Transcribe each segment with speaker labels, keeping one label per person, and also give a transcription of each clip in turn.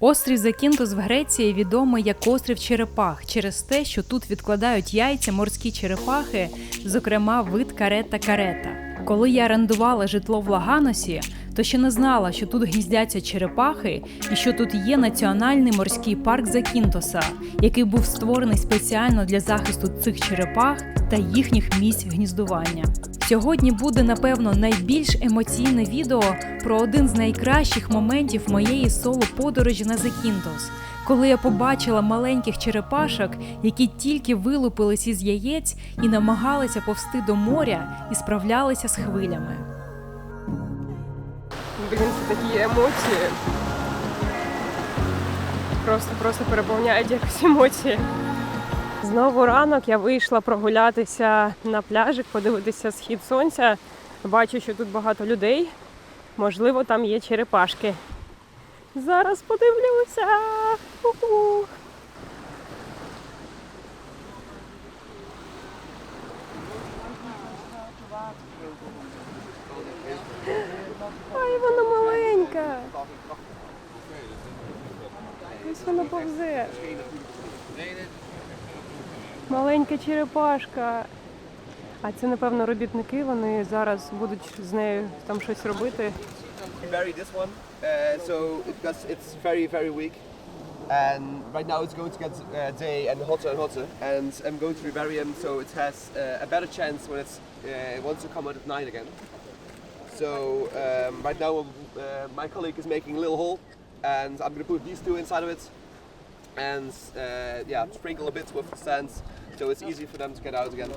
Speaker 1: Острів Закінтос в Греції відомий як острів черепах через те, що тут відкладають яйця морські черепахи, зокрема вид карета карета. Коли я орендувала житло в Лаганосі, то ще не знала, що тут гніздяться черепахи і що тут є національний морський парк Закінтоса, який був створений спеціально для захисту цих черепах та їхніх місць гніздування. Сьогодні буде напевно найбільш емоційне відео про один з найкращих моментів моєї соло-подорожі на Закінтос, коли я побачила маленьких черепашок, які тільки вилупились із яєць і намагалися повсти до моря і справлялися з хвилями.
Speaker 2: Блін, це такі емоції. Просто просто переповняють якось емоції. Знову ранок я вийшла прогулятися на пляжик, подивитися схід сонця. Бачу, що тут багато людей. Можливо, там є черепашки. Зараз подивлюся. Уху. повзе. Маленька черепашка. А це, напевно, робітники. Вони зараз будуть з нею там щось робити.
Speaker 3: We bury this one, uh, so because it's very very weak, and right now it's going to get uh, day and hotter and hotter, and I'm going to rebury him so it has uh, a better chance when it's uh, it wants to come out at night again. So um, right now uh, my colleague is making a little hole, and I'm going to put these two inside of it, and uh, yeah, sprinkle a bit with sand, so it's easy for them to get out again.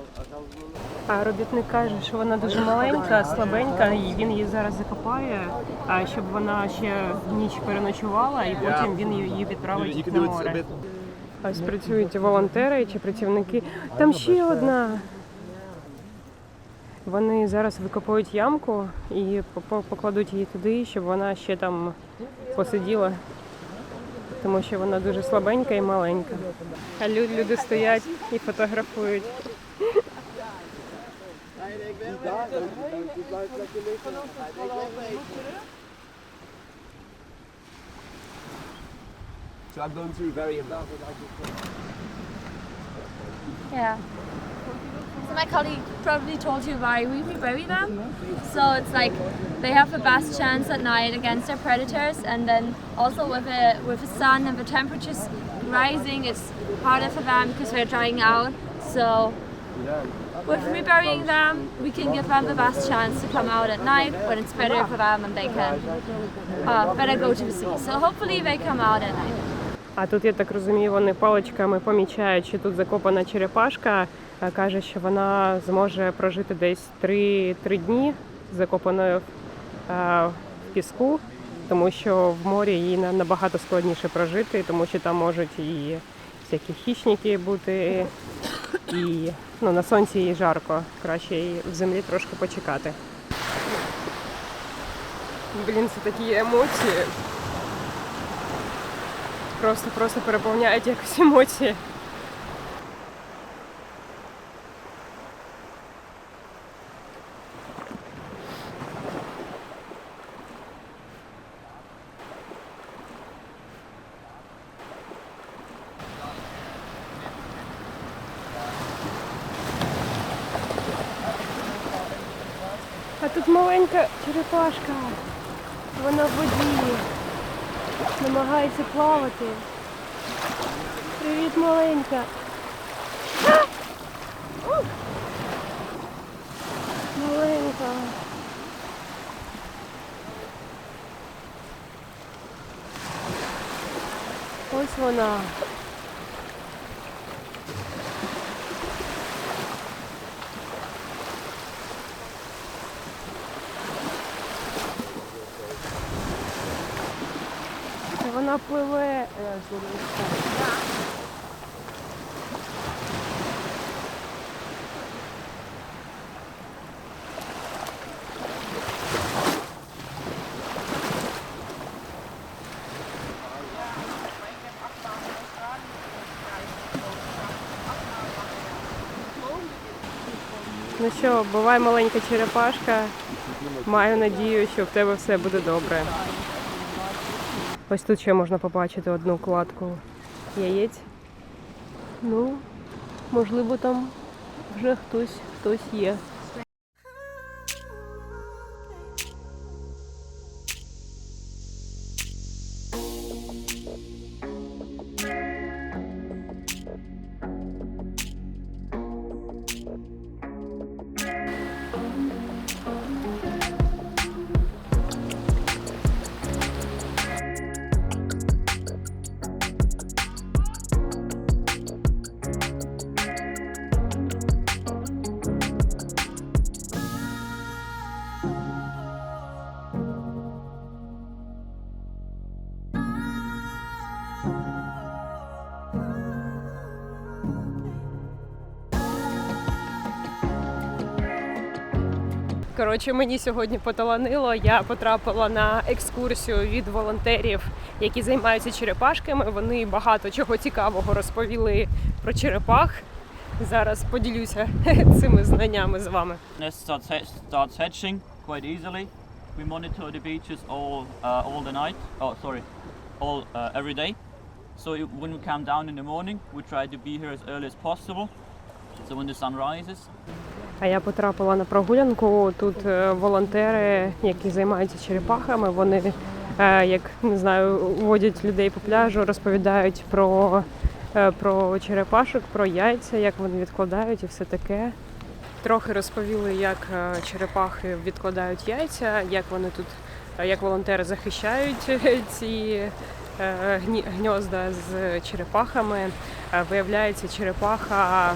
Speaker 2: А робітник каже, що вона дуже маленька, слабенька, і він її зараз закопає, а щоб вона ще ніч переночувала, і потім він її відправить
Speaker 3: You
Speaker 2: на море. Ось працюють волонтери чи працівники. Там ще одна. Вони зараз викопують ямку і по- покладуть її туди, щоб вона ще там посиділа, тому що вона дуже слабенька і маленька. А лю- люди стоять і фотографують.
Speaker 3: So.
Speaker 4: Yeah. So my colleague probably told you why we bury them. So it's like they have the best chance at night against their predators, and then also with the with the sun and the temperatures rising, it's harder for them because they're drying out. So with reburying them, we can give them the best chance to come out at night when it's better for them and they can uh, better go to the sea. So hopefully they come out at night.
Speaker 2: А тут, я так розумію, вони паличками помічають, що тут закопана черепашка. А Каже, що вона зможе прожити десь три, три дні закопаною е, в піску, тому що в морі їй набагато складніше прожити, тому що там можуть і всякі хищники бути, і ну, на сонці їй жарко. Краще їй в землі трошки почекати. Блін, це такі емоції. Просто просто переповняють якось емоції. Тут маленька черепашка. Вона в воді. Намагається плавати. Привіт, маленька. Маленька. Ось вона. Вона пливе. Ну що, бувай маленька черепашка. Маю надію, що в тебе все буде добре. Ось тут ще можна побачити одну кладку яєць. Ну, можливо, там вже хтось, хтось є. Коротше, мені сьогодні поталанило. Я потрапила на екскурсію від волонтерів, які займаються черепашками. Вони багато чого цікавого розповіли про черепах. Зараз поділюся цими знаннями з вами.
Speaker 5: quite easily. We monitor the beaches all uh, all the night. Oh, sorry, all uh, every day. So when we come down in the morning, we try to be here as early as possible. So when the sun rises,
Speaker 2: А я потрапила на прогулянку. Тут е, волонтери, які займаються черепахами, вони е, як не знаю, водять людей по пляжу, розповідають про, е, про черепашок, про яйця, як вони відкладають і все таке. Трохи розповіли, як черепахи відкладають яйця, як вони тут, як волонтери захищають ці гні- гнізда з черепахами. Виявляється, черепаха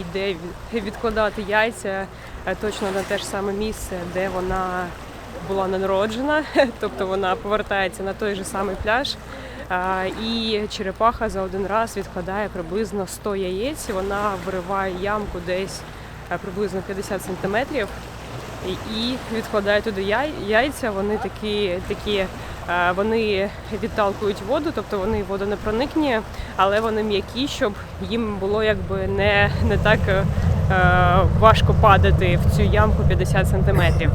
Speaker 2: йде відкладати яйця е, точно на те ж саме місце, де вона була народжена, тобто вона повертається на той же самий пляж. І черепаха за один раз відкладає приблизно 100 яєць. Вона вириває ямку десь е, приблизно 50 сантиметрів і- відкладає туди яй- яйця. Вони такі, такі вони відталкують воду, тобто вони водонепроникні, але вони м'які, щоб їм було якби не, не так е, важко падати в цю ямку 50 сантиметрів.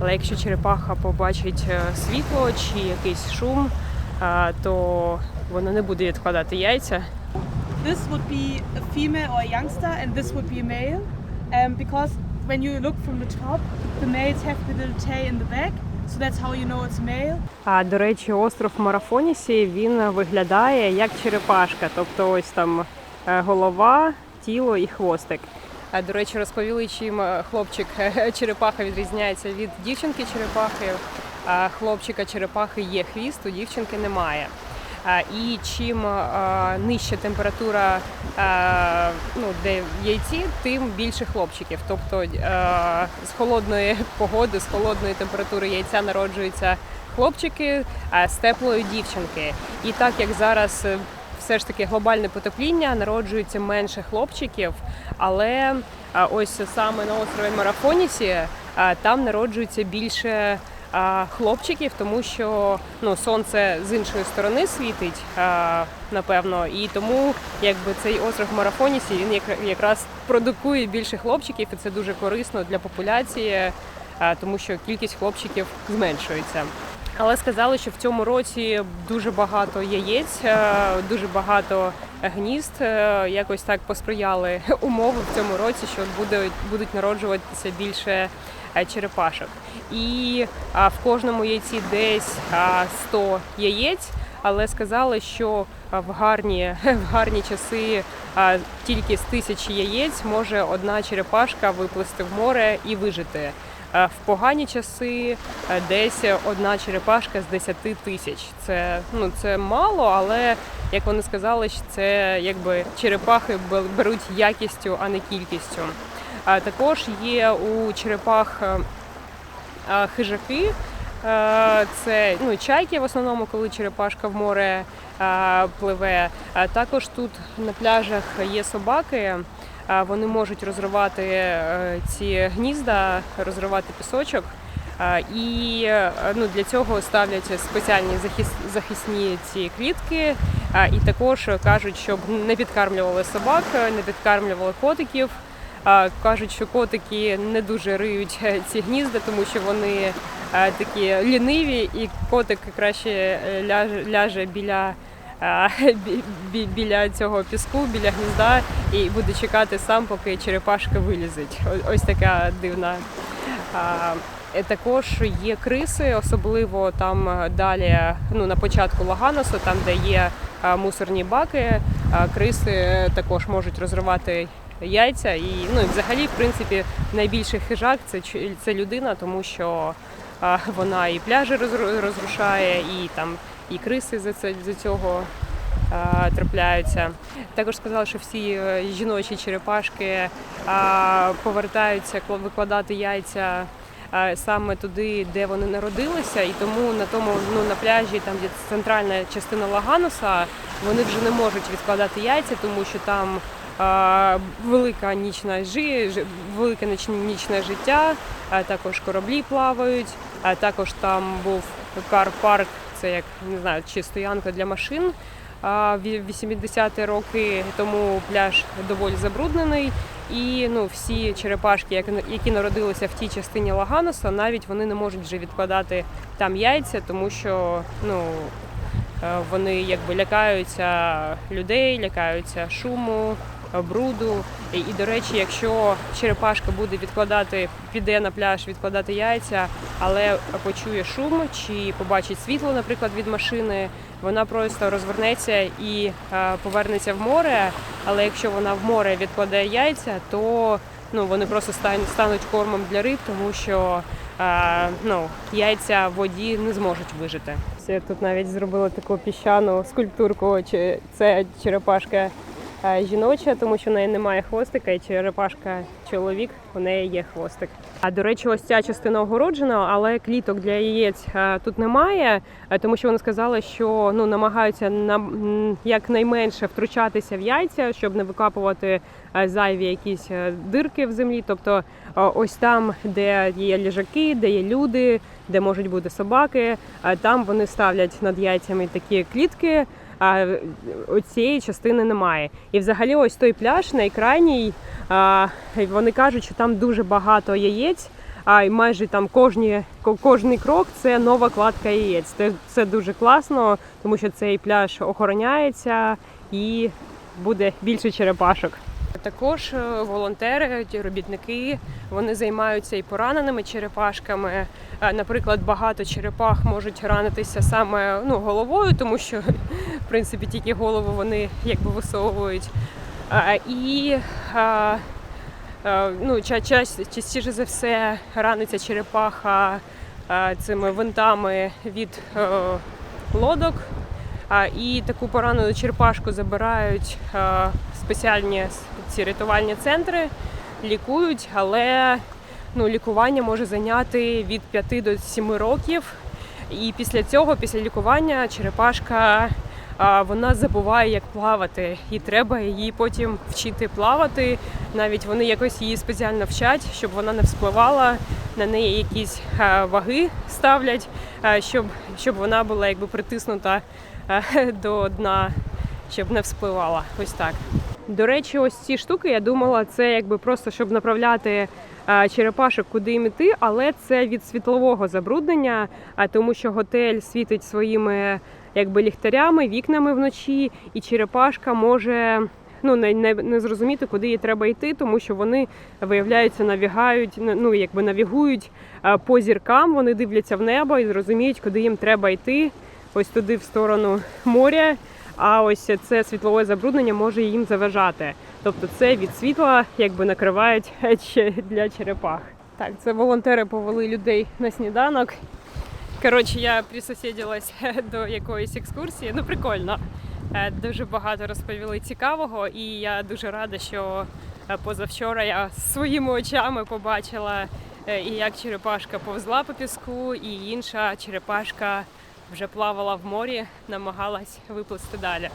Speaker 2: Але якщо черепаха побачить е, світло чи якийсь шум, е, то вона не буде відкладати яйця.
Speaker 6: this would be a female or a youngster and this would be a male um, because when you look from the top the males have the little tail in the back so that's how you know it's male
Speaker 2: А до речі, остров Марафонісі він виглядає як черепашка, тобто ось там е, голова, тіло і хвостик. А до речі, розповіли, чим е, хлопчик е, черепаха відрізняється від дівчинки черепахи. А хлопчика черепахи є хвіст, у дівчинки немає. І чим нижча температура ну, де в яйці, тим більше хлопчиків. Тобто з холодної погоди, з холодної температури яйця народжуються хлопчики, а з теплої дівчинки. І так як зараз е, все ж таки глобальне потепління, народжується менше хлопчиків, але ось саме на острові Марафонісі там народжується більше хлопчиків, тому що ну, сонце з іншої сторони світить, напевно, і тому якби цей остров Марафонісі він як- якраз продукує більше хлопчиків, і це дуже корисно для популяції, тому що кількість хлопчиків зменшується. Але сказали, що в цьому році дуже багато яєць, дуже багато гнізд. е, Якось так посприяли умови в цьому році, що буде, будуть народжуватися більше черепашок. І а, в кожному яйці десь а, 100 яєць. Але сказали, що а, в гарні, в гарні часи а, тільки з тисячі яєць може одна черепашка виплисти в море і вижити. Е, В погані часи е, десь одна черепашка з 10 тисяч. Це ну це мало, але як вони сказали, це якби черепахи бе- беруть якістю, а не кількістю. А також є у черепах е, хижаки. Е, Це ну, чайки в основному, коли черепашка в море е, пливе. А також тут на пляжах є собаки. А Вони можуть розривати ці гнізда, розривати пісочок. А, І ну, для цього ставлять спеціальні захис- захисні ці клітки. А, І також кажуть, щоб не підкармлювали собак, не підкармлювали котиків. Кажуть, що котики не дуже риють е, ці гнізда, тому що вони е, такі ліниві, і котик краще е, ляже, ляже біля. бі- бі- Біля цього піску, біля гнізда, і буде чекати сам, поки черепашка вилізить. Ось така дивна. Також є криси, особливо там далі, ну на початку Лаганосу, там де є мусорні баки, криси також можуть розривати яйця. І ну взагалі, в принципі, найбільший хижак це це людина, тому що а, вона і пляжі розрушає, і там і криси за це за цього. Трапляються. Також сказали, що всі е, жіночі черепашки повертаються викладати яйця саме туди, де вони народилися, і тому на тому ну на пляжі, там де центральна частина Лагануса, вони вже не можуть відкладати яйця, тому що там велика нічна жи, велике ніч- нічне життя, також кораблі плавають, а також там був кар-парк, це як не знаю, чи стоянка для машин. В 80-ті роки тому пляж доволі забруднений, і ну всі черепашки, які народилися в тій частині Лагануса, навіть вони не можуть вже відкладати там яйця, тому що ну е, вони якби лякаються людей, лякаються шуму, бруду. І, до речі, якщо черепашка буде відкладати, піде на пляж відкладати яйця, але почує шум чи побачить світло, наприклад, від машини, вона просто розвернеться і е, повернеться в море. Але якщо вона в море відкладає яйця, то ну вони просто стануть кормом для риб, тому що е, ну яйця в воді не зможуть вижити. Все тут навіть зробили таку піщану скульптурку. Чи це черепашка жіноча, тому що в неї немає хвостика, і черепашка чоловік, у неї є хвостик. А до речі, ось ця частина огороджена, але кліток для яєць е, тут немає, е, тому що вони сказали, що ну намагаються на якнайменше втручатися в яйця, щоб не викапувати е, зайві якісь е, дирки в землі. Тобто е, ось там, де є ліжаки, де є люди, де можуть бути собаки, е, там вони ставлять над яйцями такі клітки. А цієї частини немає. І взагалі, ось той пляж найкрайній. а, Вони кажуть, що там дуже багато яєць. А й майже там кожні, кожний крок це нова кладка яєць. Це, це дуже класно, тому що цей пляж охороняється і буде більше черепашок. Також е, волонтери, робітники, вони займаються і пораненими черепашками. Е, Наприклад, багато черепах можуть ранитися саме ну, головою, тому що в принципі тільки голову вони якби висовують. І ну, частіше за все раниться черепаха цими винтами від е, лодок. І таку поранену черепашку забирають спеціальні ці рятувальні центри, лікують, але ну, лікування може зайняти від 5 до 7 років. І після цього, після лікування, черепашка вона забуває, як плавати, і треба її потім вчити плавати. Навіть вони якось її спеціально вчать, щоб вона не вспливала. На неї якісь ваги ставлять, щоб, щоб вона була якби притиснута до дна, щоб не вспливала. Ось так. До речі, ось ці штуки, я думала, це якби просто щоб направляти е, черепашок, куди їм іти, але це від світлового забруднення, а тому що готель світить своїми якби ліхтарями, вікнами вночі, і черепашка може. Ну, не, не, не зрозуміти, куди їй треба йти, тому що вони виявляються, навігають, ну якби навігують е, по зіркам, вони дивляться в небо і зрозуміють, куди їм треба йти ось туди в сторону моря. А ось це світлове забруднення може їм заважати. Тобто це від світла якби накривають для черепах. Так, це волонтери повели людей на сніданок. Коротше, я присосідилась до якоїсь екскурсії. Ну, прикольно. Е, Дуже багато розповіли цікавого, і я дуже рада, що е, позавчора я своїми очами побачила, е, як черепашка повзла по піску, і інша черепашка вже плавала в морі, намагалась виплисти далі.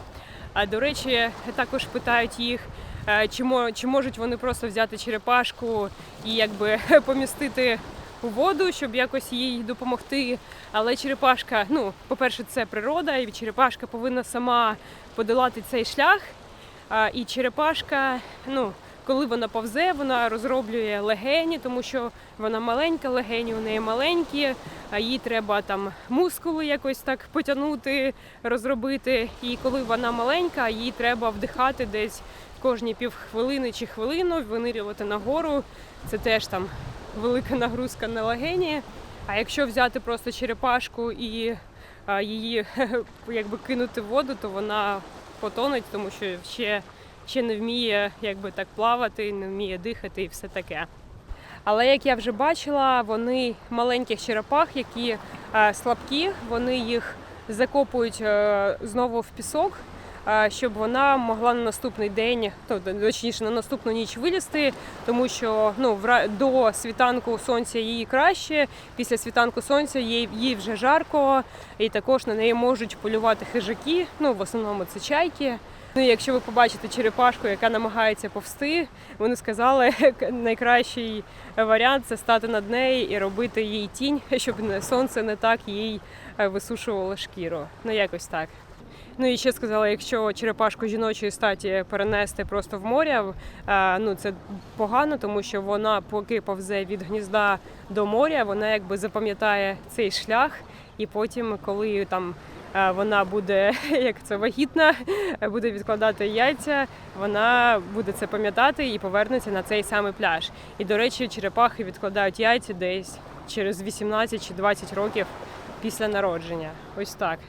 Speaker 2: А до речі, також питають їх, е, чи, можуть вони просто взяти черепашку і якби помістити у воду, щоб якось їй допомогти. Але черепашка, ну, по-перше, це природа, і черепашка повинна сама подолати цей шлях. І черепашка, ну, коли вона повзе, вона розроблює легені, тому що вона маленька, легені у неї маленькі, а їй треба там мускули якось так потягнути, розробити. І коли вона маленька, їй треба вдихати десь кожні півхвилини чи хвилину, винирювати нагору. Це теж там велика нагрузка на легені. А якщо взяти просто черепашку і її якби кинути в воду, то вона потонуть, тому що ще, ще не вміє якби так плавати, не вміє дихати і все таке. Але як я вже бачила, вони маленьких черепах, які е, слабкі, вони їх закопують е, знову в пісок, щоб вона могла на наступний день, ну, точніше на наступну ніч вилізти, тому що ну, до світанку сонця їй краще, після світанку сонця їй, їй вже жарко, і також на неї можуть полювати хижаки, ну в основному це чайки. Ну, якщо ви побачите черепашку, яка намагається повсти, вони сказали, найкращий варіант це стати над нею і робити їй тінь, щоб сонце не так їй е, висушувало шкіру. Ну якось так. Ну і ще сказала, якщо черепашку жіночої статі перенести просто в море, ну це погано, тому що вона, поки повзе від гнізда до моря, вона якби запам'ятає цей шлях, і потім, коли там вона буде як це вагітна, буде відкладати яйця, вона буде це пам'ятати і повернеться на цей самий пляж. І до речі, черепахи відкладають яйця десь через 18 чи 20 років після народження. Ось так.